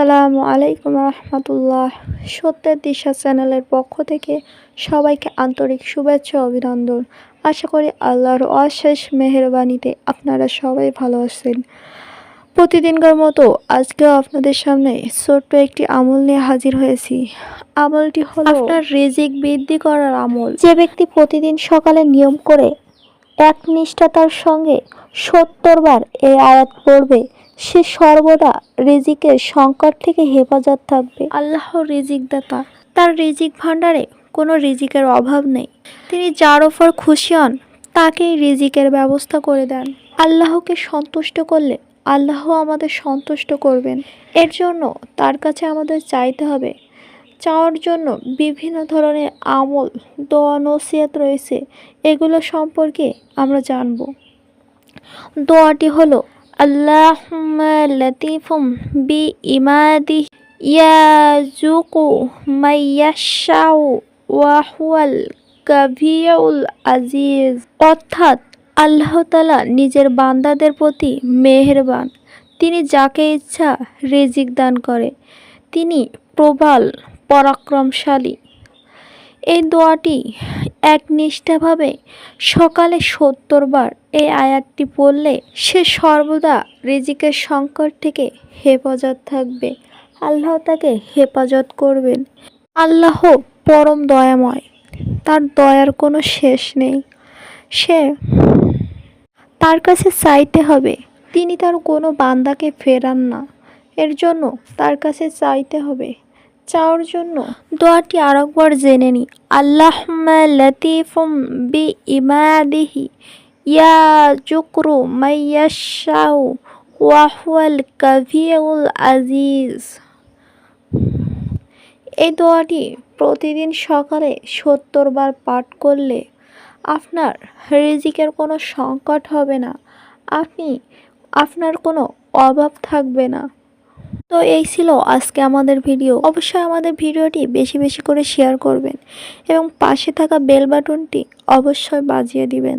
আসসালামু আলাইকুম রহমতুল্লাহ। সত্যের দিশা চ্যানেলের পক্ষ থেকে সবাইকে আন্তরিক শুভেচ্ছা অভিনন্দন। আশা করি আল্লাহর অশেষ মেহরবানিতে আপনারা সবাই ভালো আছেন। প্রতিদিনকার মতো আজকেও আপনাদের সামনে ছোট্ট একটি আমল নিয়ে হাজির হয়েছি। আমলটি হলো আপনার রিজিক বৃদ্ধি করার আমল। যে ব্যক্তি প্রতিদিন সকালে নিয়ম করে একনিষ্ঠতার সঙ্গে সত্তর বার এই আয়াত পড়বে সে সর্বদা রিজিকের সংকট থেকে হেফাজত থাকবে। আল্লাহ রিজিক দাতা তার রিজিক ভাণ্ডারে কোনো রিজিকের অভাব নেই। তিনি যার ওপর খুশি হন, তাকেই রিজিকের ব্যবস্থা করে দেন। আল্লাহকে সন্তুষ্ট করলে আল্লাহ আমাদের সন্তুষ্ট করবেন। এর জন্য তার কাছে আমাদের চাইতে হবে। চাওয়ার জন্য বিভিন্ন ধরনের আমল, দোয়া নসিয়াত রয়েছে। এগুলো সম্পর্কে আমরা জানব। দোয়াটি হলো লতিফুম বি ইমাদি ইয়াজুকু মাইয়াশাউ ওয়া হুয়াল কাভিউল আজিজ অর্থাৎ আল্লাহ তালা নিজের বান্দাদের প্রতি মেহেরবান। তিনি যাকে ইচ্ছা রিজিক দান করে। তিনি প্রবাল, পরাক্রমশালী। এই দোয়াটি একনিষ্ঠভাবে সকালে সত্তর বার এই আয়াতটি পড়লে সে সর্বদা রিজিকের সংকট থেকে হেফাজত থাকবে। আল্লাহ তাকে হেফাজত করবেন। আল্লাহ পরম দয়াময়, তার দয়ার কোনো শেষ নেই। সে তার কাছে চাইতে হবে, তিনি তার কোনো বান্দাকে ফেরান না। এর জন্য তার কাছে চাইতে হবে। চাওয়ার জন্য। দোয়াটি আরেকবার জেনে নি। আল্লাহ লতিফুম বি ইমাদিহি ইয়া জুকরু মাইয়াশাউ ওয়াহুয়াল কাভিউল আজিজ। এই দোয়াটি প্রতিদিন সকালে সত্তর বার পাঠ করলে আপনার রিজিকের কোনো সংকট হবে না। আপনি আপনার কোনো অভাব থাকবে না। তো এই ছিল আজকে আমাদের ভিডিও। অবশ্যই আমাদের ভিডিওটি বেশি বেশি করে শেয়ার করবেন এবং পাশে থাকা বেল বাটনটি অবশ্যই বাজিয়ে দিবেন।